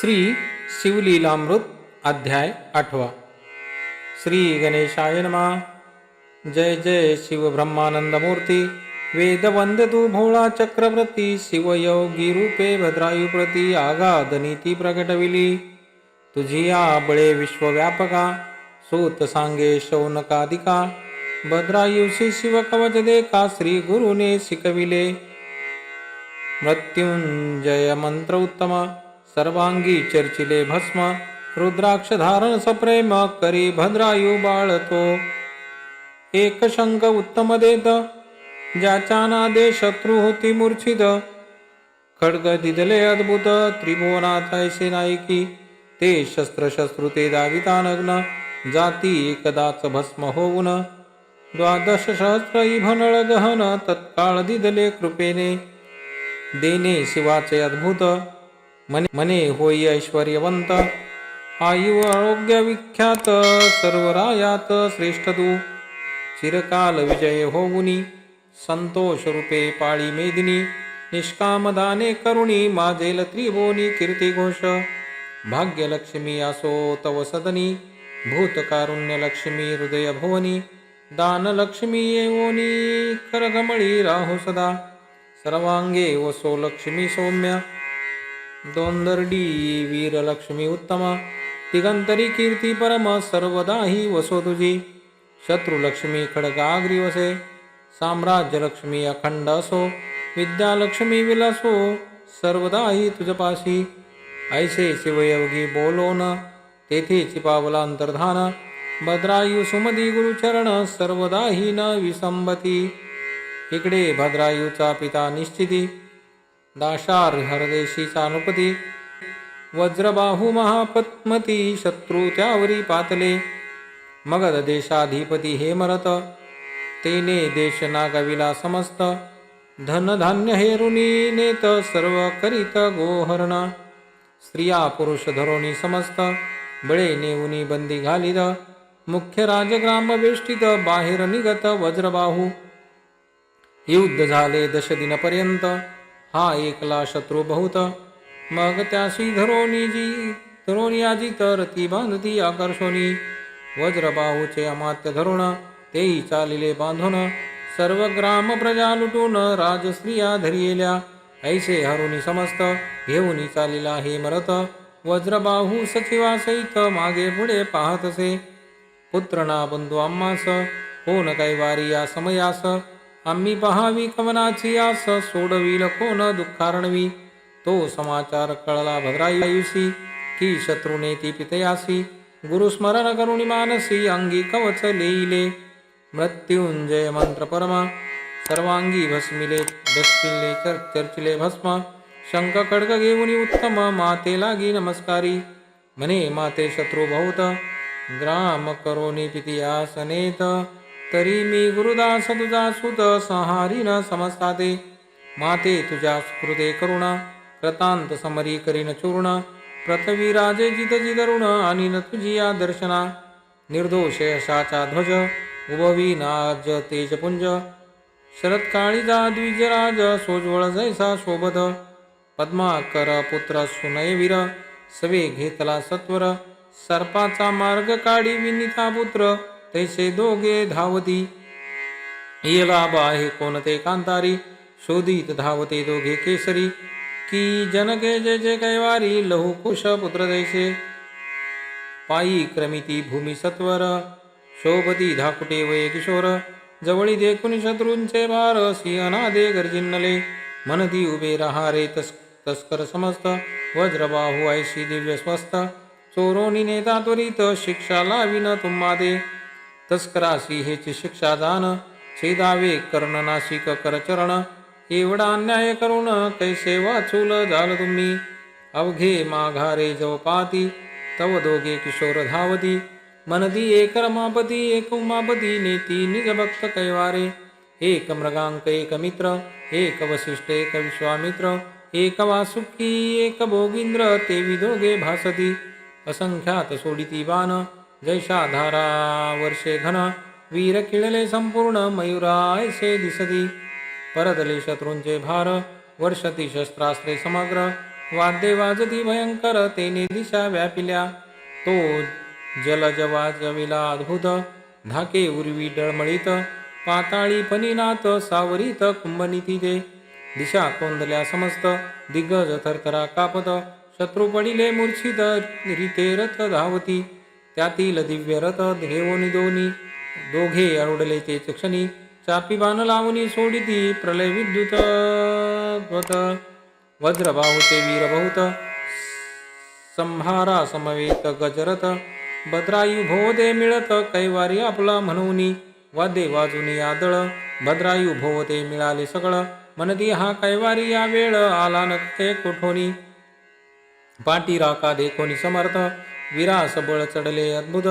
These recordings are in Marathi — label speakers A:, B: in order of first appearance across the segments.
A: श्री शिवलीलामृत अध्याय आठवा। श्री गणेशाय नमा। जय जय शिव ब्रह्मानंदमूर्ती। वेद वंद भोळा चक्रवर्ती शिवयोगी रूपे भद्रायुप्रती आगाध नीती प्रगटविली तुझी या बळे विश्वव्यापका सूत सांगे शौनकादिका भद्रायुषी शिव कवच देखा श्री गुरुने शिकविले। मृत्युंजय मंत्र उत्तम। सर्वांगी चर्चिले भस्म रुद्राक्ष धारण सप्रेम करी भद्रायू बाळतो. एक शंख उत्तम देत ज्याच्या नादे शत्रू होती मूर्छित. खडग दिदले अद्भुत त्रिभुवनात ऐसे नायकी ते शस्त्र शस्त्रू ते दाविता नग्न जाती एकदाच भस्म होऊन. द्वादश सहस्र इभनळ गहन तत्काळ दिदले कृपेने. देणे शिवाचे अद्भुत मने मने होई ऐश्वर्यवंत. आयु आरोग्य विख्यात सर्व रायात श्रेष्ठ तू. चिरकाल विजय होऊनी संतोष रूपे पाळी मेदिनी. निष्कामदाने करुणी माझेल त्रिभुवनी कीर्ती घोष. भाग्यलक्ष्मी असो तव सदनी भूतकारुण्यलक्ष्मी लक्ष्मी हृदय भुवनी. दानलक्ष्मी येवोनी करगमळी राहो सदा. सर्वांगे वसो लक्ष्मी सौम्य. दोंदर्डी वीरलक्ष्मी उत्तम दिगंतरी कीर्ती परम सर्वदाही वसो तुझी. शत्रुलक्ष्मी खडगाग्री वसे साम्राज्यलक्ष्मी अखंड असो विद्यालक्ष्मी विलासो सर्वदाही तुझपाशी ऐसे शिवयोगी बोलोन तेथे चिपावला अंतर्धान भद्रायू सुमदी गुरुचरण सर्वदाही न विसंबती. इकडे भद्रायूचा पिता निश्चिती दाशार हरदेशी अनुपती वज्रबाहू महापत्मती शत्रू त्यावरी पातले। मगध देशाधिपती हे मरत तेने देश नागविला समस्त धनधान्य हेरुनी नेत सर्व करीत गोहरण। स्त्रिया पुरुष धरोणी समस्त। बळे नेऊनी बंदी घालित। मुख्य राजग्राम वेष्टित। बाहेर निगत वज्रबाहू। युद्ध झाले दशदिनपर्यंत। हा एकला शत्रू बहुत. मग त्याशी धरोनी जी धरोनी आजी तर ती बांधती आकर्षोनी. वज्रबाहूचे अमात्य धरुण तेही चालिले बांधून सर्व ग्राम प्रजा लुटून राजस्त्रिया धरियेल्या. ऐसे हरुनी समस्त घेऊनी चालिला हे मरत. वज्रबाहू सचिवासहित मागे पुढे पाहतसे पुत्र ना बंधू आम्हास कोण काही वारी या समयास? आम्ही पहावी कवनाची आस सोडविल कोण दुःखारणवी तो समाचार कळला भद्रायुषी की शत्रुने ती पितयासी गुरुस्मरण करुणी मानसी अंगी कवच लेईले. मृत्युंजय मंत्र परमा सर्वांगी भस्मिले भस्मिले चर चर्चिले भस्म. शंख खड्ग घेऊनी उत्तम माते लागी नमस्कारी. म्हणे माते शत्रू बहुत ग्राम करोनी आसनेत. तरी मी गुरुदास तुझा सुत संहारी न समजताते माते तुझ्या सुकृते करुणा कृतांत समरी करीन चूर्ण. पृथ्वी राजे जित जिदरुण आणि न तुझी या दर्शना निर्दोष यशाचा ध्वज उभवी नाज तेजपुंज. शरत्काळीजा द्विजराज सोज्वळ जैसा शोभत. पद्माकर पुत्र सुनयवीर सवे घेतला सत्वर. सर्पाचा मार्ग काढी विनिता पुत्र. तैसे दोघे धावती। येला बाहे कोणते कांतारी शोधित धावते दोघे केसरी। की जनके जे जे कैवारी लहू कुश पुत्र दैसे पायी क्रमिती भूमी सत्वर शोभती धाकुटे वय किशोर। जवळी देखुनी शत्रूंचे भार सिंहनादे गर्जिन्नले। मनती उभे रहारे तस् तस्कर समस्त। वज्रबाहू ऐशी दिव्य स्वस्त चोरोनी नेता त्वरित शिक्षा लाविन तुम्हादे। तस्करासी हेची शिक्षा दान छेदावे कर्ण नाशिक करचरण एवढा अन्याय करून कैसे वाचूल झाल तुम्ही? अवघे माघारे जवपाती तव दोघे किशोर धावती. मनदी एक रमापती एक उमापती नेती निजभक्त कैवारे. एक मृगांक एक मित्र एक वसिष्ठ एक विश्वामित्र. एक वासुकी एक भोगींद्र ते विदोगे भासती. असंख्यात सोडिती बाण जैशाधारा वर्षे घन वीर किळले संपूर्ण मयुरायसे दिसती. परदले शत्रूंचे भार वर्षती शस्त्रास्त्रे समग्र वाद्ये वाजती भयंकर तेने दिशा व्यापिल्या. तो जलजवाजविला अद्भुत धाके उर्वी डळमळीत पाताळी फणीनाथ सावरीत कुंभनिती दे दिशा कोंदल्या समस्त दिग्गज थरथरा कापत शत्रू पडिले मूर्छित रीते रथ धावती. त्यातील दिव्य रथ घेऊन दोन्ही दोघे अरुडले ते चक्षणी चापी बाण लावणी सोडिती प्रलय विद्युत त्वत वज्रबाहू ते वीर बहुत संहारा समवेत गजरथ भद्रायू भोवते मिळत कैवारी आपला म्हणून वादे वाजुनी आदळ. भद्रायू भोवते मिळाले सगळं म्हणती हा कैवारी या वेळ आला नक्के कोठोनी. पाटी राका देखोनी समर्थ विरास बळ चढले अद्भुत.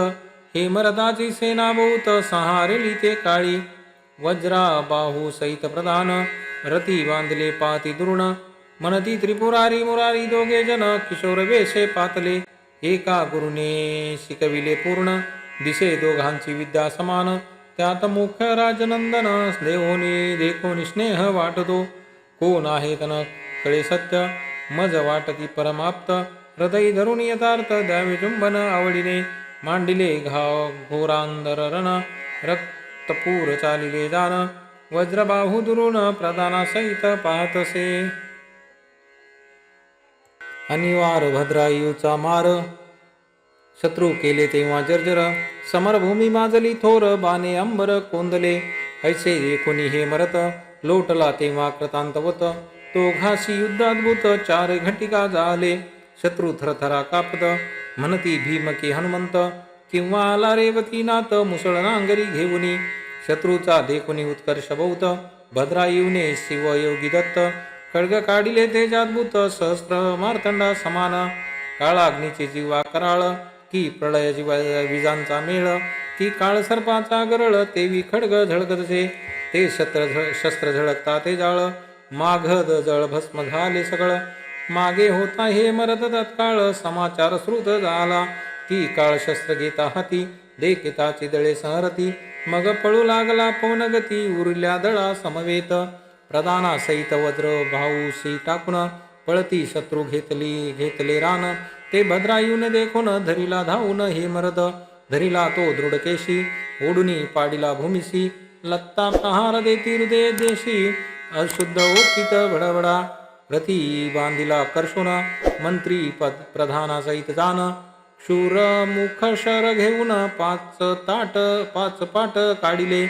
A: हे मरदाची सेना सहारेली ते काळी. वज्रा बाहू सहित प्रधान. रती बांधले पाती दुरुण. मनती त्रिपुरारी मुरारी दोघे जन किशोर वेशे पातले. एका गुरुने शिकविले पूर्ण. दिशे दोघांची विद्या समान. त्यात मुख्य राजनंदन देहोनी देखोनी स्नेह वाटतो. कोण आहे तन कळे सत्य? मज वाटती परमाप्त. हृदय धरून यथार्थ द्यावे चुंबन आवडीने मांडिले घाव घोरांधर रण रक्तपूर चालिले जान वज्रबाहू दुरून प्रधानासहित पाहतसे। अनिवार भद्रायूचा मार शत्रू केले तेव्हा जर्जर समरभूमी माजली थोर बाने अंबर कोंदले ऐसे कोणी हे मरत लोटला तेव्हा कृतांतवत तो घासी युद्धाद्भुत चार घटिका झाले शत्रू थरथरा कापत म्हणती भीमकी हनुमंत किंवा आला रेवतीनाथ मुसळ नांगरी घेऊनी शत्रूचा देखुनी उत्कर्ष बहुत शिव योगी दत्त खळग काढिले तेजाद्भुत सहस्त्र मार्तंड समान काळाग्नीचे जीवा कराळ की प्रळय जीवा विजांचा मेळ की काळ सर्पाचा गरळ तेवी खडग झळकतसे ते शस्त्र झळ शस्त्र झळकता ते जाळ माघद जळ भस्म झाले सगळं मागे होता हे मरत तत्काळ समाचार श्रुत झाला. ती काळ शस्त्र घेता हाती देखिताची दळे सहरती मग पळू लागला पवनगती उरल्या दळा समवेत. प्रदाना सहित वज्र भाऊ सी टाकून पळती शत्रू घेतली घेतले रान. ते भद्रायून देखून धरीला धावून हे मरद. धरीला तो दृढकेशी ओढुनी पाडिला भूमिसी लत्ता प्रहार देती हृदय देशी अशुद्ध ओकित भडभडा. रथी बांधिला कर्षुन मंत्री पद प्रधानासहित जान। शूर मुख शर घेऊन पाच ताट पाच पाट काढिले।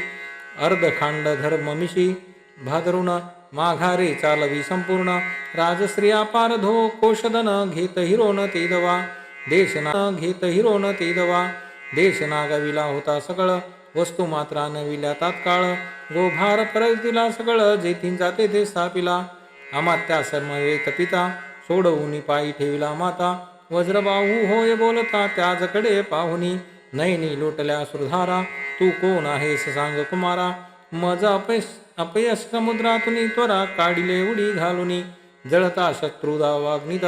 A: अर्धखांड धर्म मिशी भादरुण माघारे चालवी संपूर्ण। राजश्रिया पारधो कोशदन घेत हिरोन ते दवा। देशना घेत हिरोन ते दवा। देश नागविला होता सगळ वस्तू मात्रा नविल्या तात्काळ। गोभार परतिला सगळ जाते ते स्थापिला। अमात्या समवेत पिता सोडवून पायी ठेविला माता. वज्रबाहू होय बोलता त्याजकडे पाहुनी. नयनी लोटल्या सुरधारा तू कोण आहेस सांग कुमारा. मज अपयस अपयश समुद्रातून त्वरा काढिले उडी घालुनी. जळता शत्रुदा वाग्निद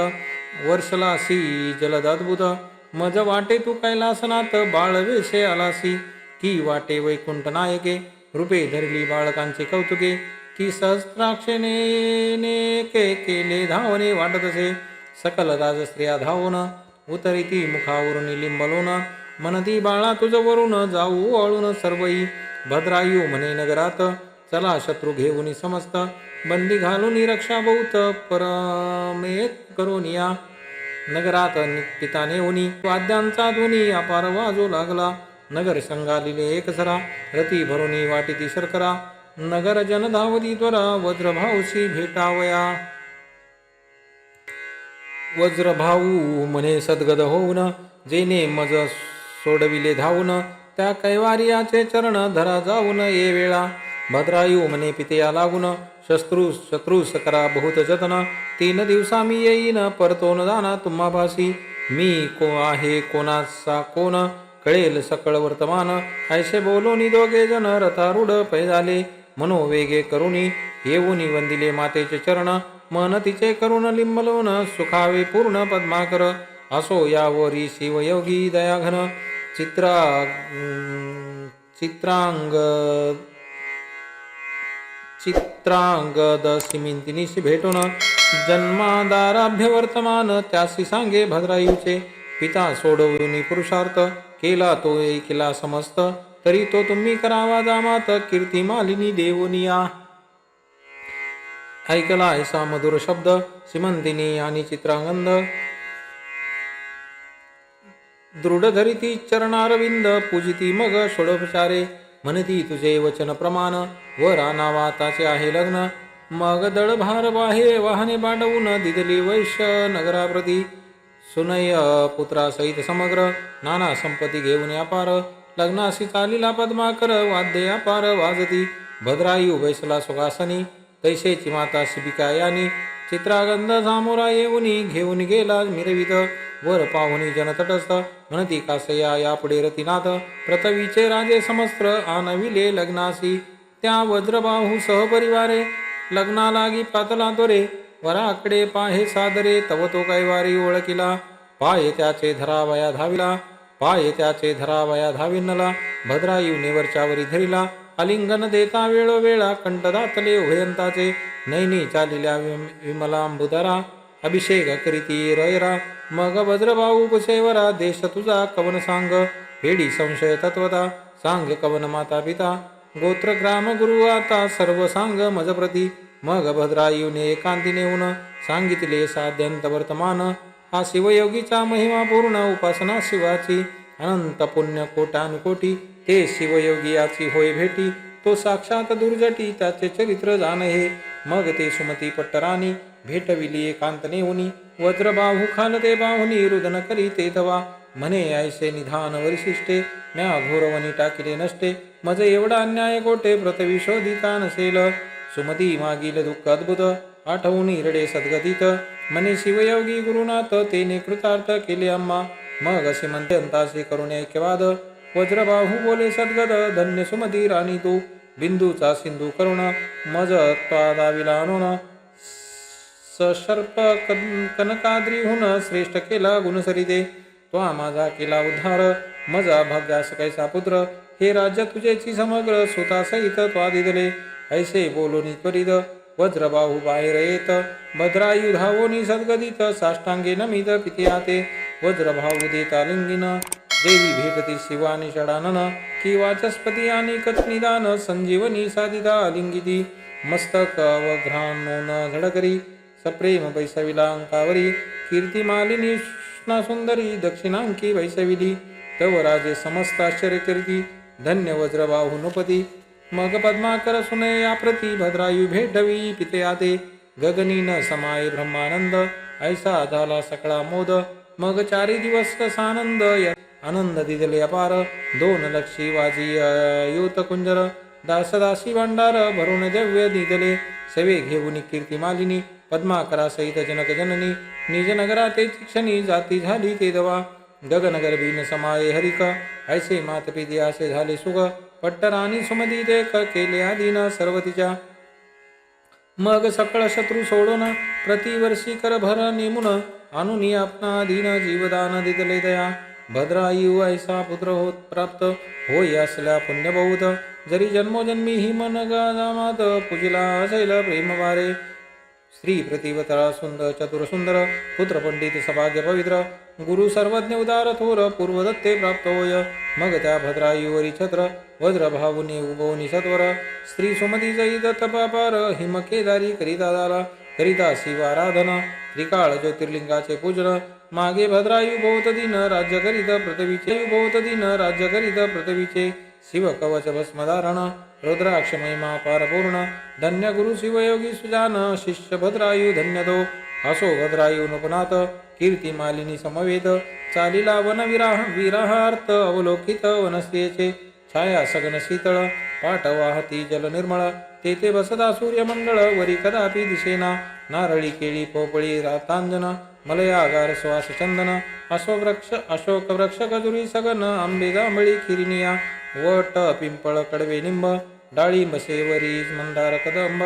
A: वर्षला सी जलद अद्भुत. मज वाटे तू कैलासनात बाळवेशे आलासी. की वाटे वैकुंठ नायके रूपे धरली बाळकांचे कौतुके. की सहस्राक्षेने के केले धावणे वाटत असे सकल राजस्त्रिया धावून उतरिती मुखावरून लिंबलोन. मनती बाळा तुझ वरून जाऊ अळून सर्वई. भद्रायू म्हणे नगरात चला शत्रू घेऊन समस्त. बंदी घालून रक्षा बहुत परमेत करून या. नगरात पिताने उनी वाद्यांचा ध्वनी अपार वाजू लागला. नगर संगालिले एक सरा. रती भरुनी वाटिती शर्करा. नगर जन धावती त्वरा वज्रभाऊशी भेटावया. वज्रभाऊ म्हणे सद्गद होऊन जेने मज सोडविले धावून त्या कैवार्याचे चरण धरा जाऊन ये वेळा. भद्रायू म्हणे पितया लागून शत्रू शत्रू करा बहुत जतन. तीन दिवसा मी येईन परतोन जाना तुम्हा भासी मी को आहे कोणाचा कोण? कळेल सकळ वर्तमान. ऐसे बोलूनी दोघे जन रथारूढ पै झाले मनोवेगे करुणी येऊनी वंदिले मातेचे चरण मन तिचे करुण लिंबलोन सुखावे पूर्ण पद्माकर. असो यावरी शिवयोगी दयाघन चित्रा चित्रांग चित्रांगद सिमिंतिनीशी भेटून जन्मादाराभ्य वर्तमान त्यासी सांगे भद्रायूचे पिता सोडवून पुरुषार्थ केला तो एकिला समस्त. तरी तो तुम्ही करावा जामात कीर्ती मालिनी देवनिया. ऐकला ऐसा मधुर शब्द सिमंतिनी आणि चित्रांगंद दृढधरिती चरणारविंद पूजिती मग षोडोपचारे. म्हणती तुझे वचन प्रमाण व रानावाताचे आहे लग्न. मग दळ भार बाहे वाहने बांडवून दिदली वैश्य नगराप्रती. सुनय पुत्रासहित समग्र नाना संपत्ती घेऊन अपार लग्नाशी चालीला पद्माकर वाद्य अपार वाजती. भद्रायू बैसला सुखासनी तैसेची माता शिबिका यानी चित्रागंध सामोरा येऊनी घेऊन गेला मिरवित. वर पाहुनी जनतटस्थ म्हणती कासया यापुढे रतीनाथ प्रथवीचे राजे समस्त्र आनविले लग्नासी. त्या वज्रबाहू सहपरिवारे लग्नालागी पातला तोरे वराकडे पाहे सादरे तव तो कैवारी ओळखिला. पाये त्याचे धरावया धाविला. पाय त्याचे धरावया धाविनला भद्रायू नेवरच्यावरी धरिला आलिंगन देता वेळोवेळा कंठदातले उभयंताचे नैनी चालिल्या विम- विमलांबुदरा अभिषेक करीती रयरा मग वज्रभाऊ उपसेवरा देश तुझा कवन सांग फेडी संशय तत्वता सांग कवन माता पिता गोत्र ग्राम गुरु आता सर्व सांग मजप्रती मग भद्रायुने एकांती नेऊन सांगितले साध्यंत वर्तमान हा शिवयोगीचा महिमा पूर्ण उपासना शिवाची. अनंत पुण्य कोटानुकोटी ते शिवयोगी याची होय भेटी. तो साक्षात दुर्जटी त्याचे चरित्र जाण हे मग ते सुमती पट्टराणी भेटविली एकांतने नेऊनी. वज्रबाहू खालते बाहुनी रुदन करी ते धवा. म्हणे ऐसे निधान वरिशिष्टे म्या घोरवणी टाकिले नसते मज एवढा अन्याय कोटे प्रतविशोधिता नसेल सुमती मागील दुःख अद्भुत आठवून रडे सद्गतीत. म्हणे शिवयोगी गुरुनाथ तेने कृतार्थ केले अम्मा. मग असे म्हणते अंताशी करुणे ऐक्यवाद वज्रबाहू बोले सद्गद धन्य सुमती राणी तू. बिंदूचा सिंधू करुण मज त्वादाविला आणून सशर्प कन- कनकाद्रीहून श्रेष्ठ केला गुणसरिते त्वा माझा केला उद्धार. मजा भाग्यास कैसा पुत्र. हे राज्य तुझेची समग्र सुतासहित त्वा दिदले. ऐसे बोलून त्वरित वज्रबाहू बाहेर येत भद्रायु सद्गदित साष्टांगे नमित पिते आते वज्रभाऊ देता लिंगिन देवी भेटती शिवानी षडानन की वाचस्पती आणि कचनिदान संजीवनी साधिता लिंगिती। मस्तक अवघ्रानोन झडकरी सप्रेम वैसविलांकावरी कीर्तिमालिनी सुंदरी दक्षिणांकी वैसविली तव राजे समस्त आश्चर्यचरिती धन्य वज्रबाहू नृपती। मग पद्माकर सुनय याप्रती भद्रायू भेटवी पिते आते गगनी न समाये ब्रह्मानंद ऐसा झाला सकळा मोद। मग चारी दिवस सानंद य- आनंद दिदले अपार। दोन लक्षी वाजी युत कुंजर। दासदासी भांडार भरून जव्य दिदले सेवे घेऊन कीर्ती मालिनी। पद्माकरा सहित जनक जननी। निज नगरा ते क्षणी जाती झाली ते दवा। गगनगर्भी न समाये हरिक। ऐसे मातपिती असे झाले सुख पट्टराणी सुमती देख केले आधीन सर्व तिच्या मग सकळ शत्रू सोडून प्रतिवर्षी कर भर नेमुन आणून आपणा दीन जीवदान दिले दया. भद्रायू ऐसा पुत्र होत प्राप्त होय असल्या पुण्यबौध जरी जन्मोजन्मी ही मन गामात पूजिला असेल प्रेमवारे. स्त्री प्रतिवतरा सुंदर चतुर सुंदर पुत्र पंडित सभाग्य पवित्र. गुरु सर्वज्ञ उदार थोर पूर्वदत्ते प्राप्त होय. मग त्या भद्रायुवरी छत्र वज्र भावुनी उभवनी सत्वर स्त्री सुमती जैद तपापार हिम केदारी करिता दारा करिता शिवाराधन त्रिकाळ ज्योतिर्लिंगाचे पूजन मागे भद्रायू भोवत दिन राज्य करीत पृथ्वीचे भोवत दिन राज्य करीत पृथ्वीचे शिव कवच भस्मधारण रुद्राक्ष महिमा पारपूर्ण धन्य गुरु शिवयोगी सुजान शिष्य भद्रायु धन्य दो असो भद्रायु नृपनाथ कीर्ती मालिनी समवेत चालिला वन विराह विराहार्थ अवलोकित वनस्येचे छाया सगन शीतळ पाठ वाहती जल निर्मळ. तेथे बसदा सूर्यमंडळ वरी कदापि दिसेना. नारळी केळी पोपळी रातांजन मलयागार श्वास चंदन अशोवृक्ष अशोक वृक्ष गजुरी सगन आंबे जांभळी खिरिनिया वट पिंपळ कडवे निंब. डाळिंब सेवरी मंदार कदंब.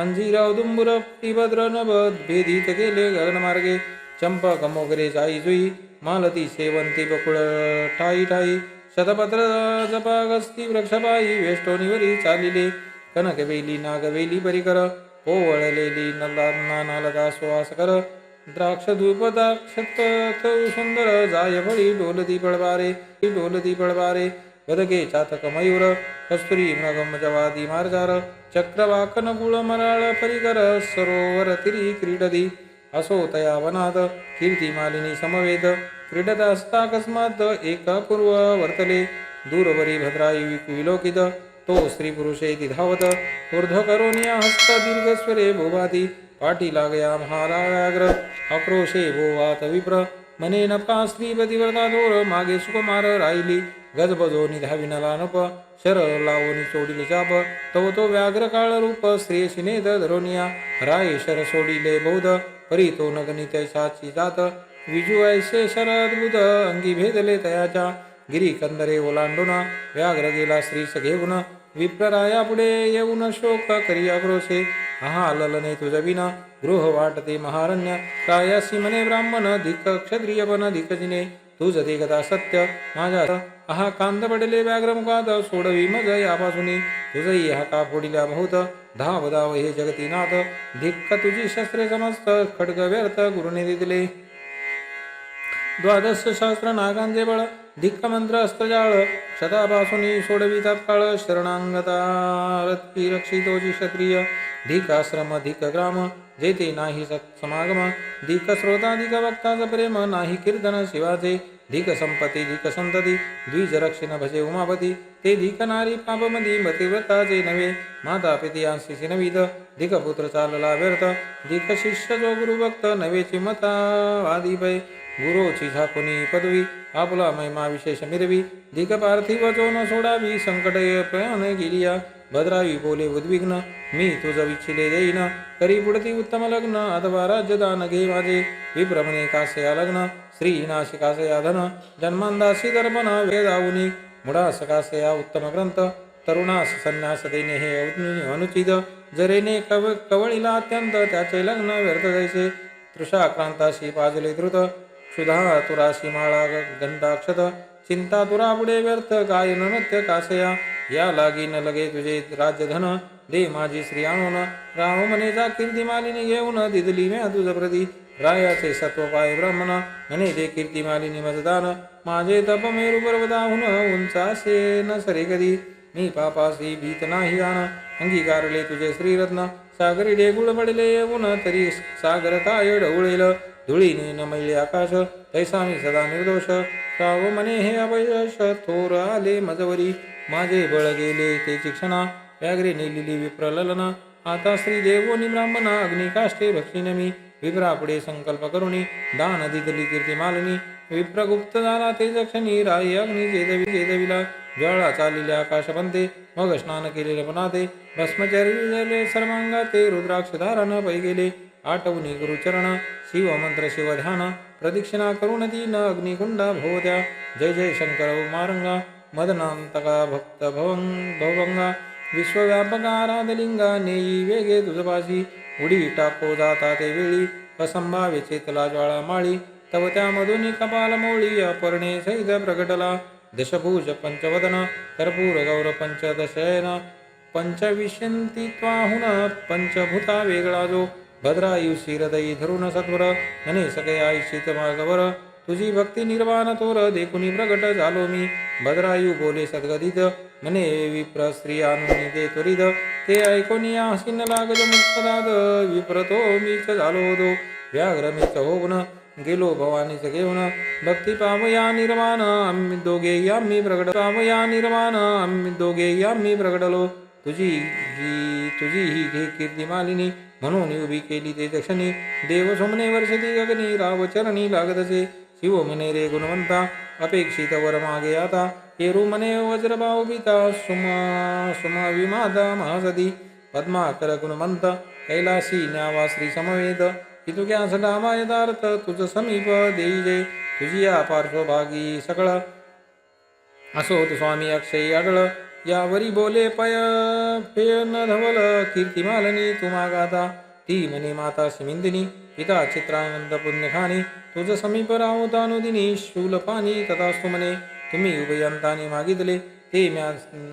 A: अंजीर दुंबुर भद्र नभ भेदीत गेले गगनमार्गे चंपक मोगरे जाई जुई. मालती सेवंती बकुळ ठाई ठाई शतपत्र जपागस्ती वृक्षबाई वेष्टोनीवरी चालिले कनकवेली नागवेली परिकर ओवळलेली नल्ला नालदा सुवास कर द्राक्ष धूप द्राक्ष सुंदर जाय फळी डोलती पळबारे डोलती पळबारे वदके चातक मयूर कस्तुरी मृगम जवादी मार्जार चक्रवाकन गुळ मराळ परिकर सरोवर तिरी क्रीडदी असो तया वनात कीर्ती मालिनी समवेत क्रीडत असता अकस्मात एक पूर्व वर्तले दूरवरी भद्राई विलोकित। तो स्त्री पुरुषे धावत ऊर्ध्व करोनिया हस्त दीर्घस्वरे भोभाती पाठी लागया महाराग्र आक्रोशे भोवात विप्र। मने नपा स्त्री पतिव्रता दोर मागे सुकुमार राहिली गजबजो निधावी नला नप शर लावणी सोडिले चाप तव तो व्याघ्र काळ रूप। स्त्री धरोनिया। राय शर सोडिले बौद्ध परी तो नगनी त्याची जात। विजू ऐसे शरद अंगी भेदले तयाच्या गिरी कंदरे ओलांडून व्याघ्र गेला स्त्रीस घेऊन विप्रराया पुढे येऊन शोक करी अग्रोसे हा ललने तुझ विना गृह वाटते महारण्य कायासी मने ब्राह्मण धिक क्षत्रिय बन धिकजिने तुझ देखता सत्य माझ्या आहा कांद पडले व्याघ्रमुखात सोडवी मज यापासून तुझही हा का फोडिल्या बहुत धाव धाव हे जगतीनाथ धिक्क तुझी शस्त्रे समस्त खड्ग व्यर्थ गुरुने दिले द्वादश शास्त्र नागांचे बळ धिक्कमंत्र अस्त्रजाळ शतापासून सोडवी तत्काळ शरणांगता रत्ती क्षत्रिय धिकाश्रम धिक ग्राम जेते नाही समागम धिक श्रोता धिक वक्ताच प्रेम नाही कीर्तन शिवाचे धिक संपती धिक संतती द्विज रक्षिण भजे उमापती ते धिक नारी पापमधी मतिव्रताचे नवे माता पिती अंशी नवीद धिक पुत्र चालला व्यर्थ धिक शिष्य जो गुरुभक्त नव्हेची मता वादी पै गुरोची झाकुनी पदवी आपला महिमा विशेष मिरवी दिग पार्थिव जो न सोडावी संकट प्रयाण गेलिया भद्रावी बोले उद्विग्न मी तुझ विच्छिले देईन करी पुढती उत्तम लग्न अथवा राज्यदान घे माझे विभ्रमणे कासया लग्न श्री नाशिकासया धन जन्मांदासी दर्पण वेदावुनी मुडास कासया उत्तम ग्रंथ तरुणास संन्यास देणे हे अनुचित जरेने कव कवळीला अत्यंत त्याचे लग्न व्यर्थ जायचे तृषाक्रांताशी पाजले द्रुत क्षुधा तुराशी माळा गंधाक्षत चिंता तुरा पुढे व्यर्थ गायन नृत्य कासया। या लागी न लगे तुझे राजधन दे माझी श्री आणून राम मनेचा कीर्तिमालिनी घेऊन। दिदली म्या तुझ प्रती। रायाचे सत्व पाय ब्राह्मण। म्हणे दे कीर्तिमालिनी मजदान। माझे तप मेरू पर्वताहून। उंचासे न सरे कधी। मी पापासी भीत नाही जाण। अंगीकारले तुझे श्रीरत्न सागरी डेगुळ पडले येऊन। तरी सागर काय ढवळेल। धुळीने न मैले आकाश तैसा मी सदा निर्दोष। साव मने हे अवयश थोर आले मजवरी। माझे बळ गेले ते शिक्षणा व्याघ्रे नेलेली विप्रललना। आता श्री देवोनी ब्राह्मणा अग्निकाष्टे भक्षिण मी विप्रापुढे संकल्प करुणी दान दिदली कीर्ती मालिनी। विप्रगुप्त झाला ते जक्षणी राई अग्नि जेदवी जेदविला। ज्वाळा चाललेले आकाश बनते मग स्नान केलेले बनाते भस्मचर्य सर्वांगा ते रुद्राक्ष धारण पै गेले। आठवणी गुरुचरण शिवमंत्र शिवध्यान प्रदक्षिणा करून तीन अग्निकुंडा भोवत्या। जय जय शंकर उमारंगा मदनांतका भक्त भवंग भवंगा। विश्वव्यापक आराधलिंगा नेई वेगे तुझपाशी उडी टाको जाता ते वेळी असंभाव्य चेतला ज्वाळा माळी तव त्यामधून कपाल मोळी अपर्णे सैद प्रकटला। दशभूज पंचवदन कर्पूर गौर पंचदशयन पंचविशंती त्वाहुन पंचभूता वेगळा जो। भद्रायु शिरदयी धरुण सत्वर म्हणे सगळे आयुषित मार्गवर तुझी भक्ती निर्वाण तोर देखुनी प्रगट झालो मी। भद्रायु बोले सद्गदित म्हणे विप्र स्त्री आणून दे त्वरित। ते ऐकून आसीन लागत मुक्तदाद विप्रतो मीच झालो होतो व्याघ्र मीच होऊन गेलो भवानीच घेऊन। भक्ती पावया निर्माण आम्ही दोघे आम्ही प्रगट। पावया निर्माण आम्ही दोघे आम्ही प्रगटलो। तुझी ही तुझी ही घे कीर्ती मालिनी म्हणून उभी केली ते दक्षिणी. देव सोमने वर्षती गगनी राव चरणी लागतसे. शिव म्हणे रे गुणवंता अपेक्षित वर मागे आता. पेरू म्हणे वज्रभाव बिता सुमा सुमा विमादा महासती. पद्माकर गुणवंत कैलासी न्यावा श्री समवेद इतुक्यास सदा यथार्थ तुझ समीप देई जय तुझी या पार्श्वभागी सकळ. असो तू स्वामी अक्षयी अडळ. यावरी बोले पय फे न धवल कीर्तिमालनी तुमा गाता ती म्हणे माता सिमिंदिनी पिता चित्रानंद पुण्यखानी तुझ समीप राहोत शूलपानी शूल पाणी तथास्तु म्हणे तुम्ही उभयंताने मागितले ते म्या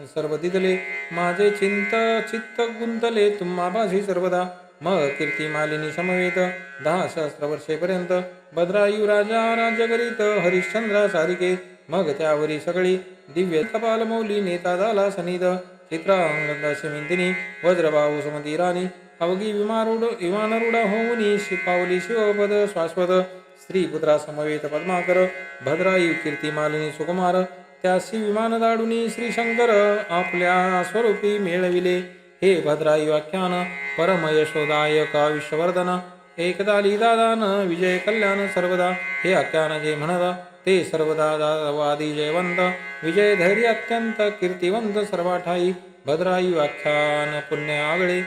A: सर्व दिदले माझे चिंत चित्त गुंतले तुम्हापाशी सर्वदा मग कीर्तिमालिनी समवेत दहा सहस्र वर्षेपर्यंत भद्रायू राजा राज्य करीत हरिश्चंद्रा सारिके मग त्यावरी सगळी दिव्य कपालमौली नेता झाला सनिध चित्रांगदाशिमिंदिनी वज्रभाऊ सुमती राणी अवघी विमारूढ विमानरूढ होऊनी शिपावली शिवपद शाश्वत. स्त्रीपुत्रा समवेत पद्माकर भद्रायू कीर्ती मालिनी सुकुमार. त्यासी विमान दाडुनी श्री शंकर आपल्या स्वरूपी मिळविले. हे भद्रायू आख्यान परम यशोदायक विश्ववर्धन एकदा लिदादान विजय कल्याण सर्वदा. हे आख्यान जे म्हणत ते सर्वदा दादावादी वादी जयवंत विजय धैर्य अत्यंत कीर्तिवंत सर्वाठाई भद्राई व्याख्यान पुण्य आगळे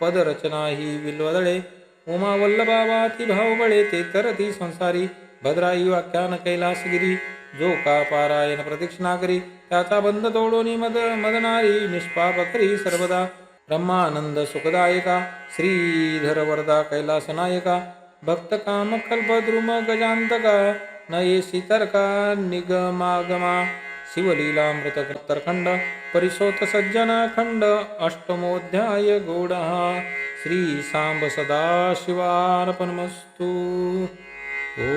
A: पदरचना ही विल्वदळे उमा वल्लभावाती भावबळे ते तरती संसारी भद्राई व्याख्यान कैलासगिरी जो का पारायण प्रदक्षिणा करी त्याचा बंध तोडून मद मदनारी निष्पाप करी सर्वदा ब्रह्मानंद सुखदायका श्रीधर वरदा कैलास नायका भक्त न येसी गजांतका तर्का निगमागमा शिवलीलामृत उत्तरखंड परिशोत सज्जन खंड अष्टमोध्याय गौड श्री सांब सदा शिवार्पणमस्तु ओ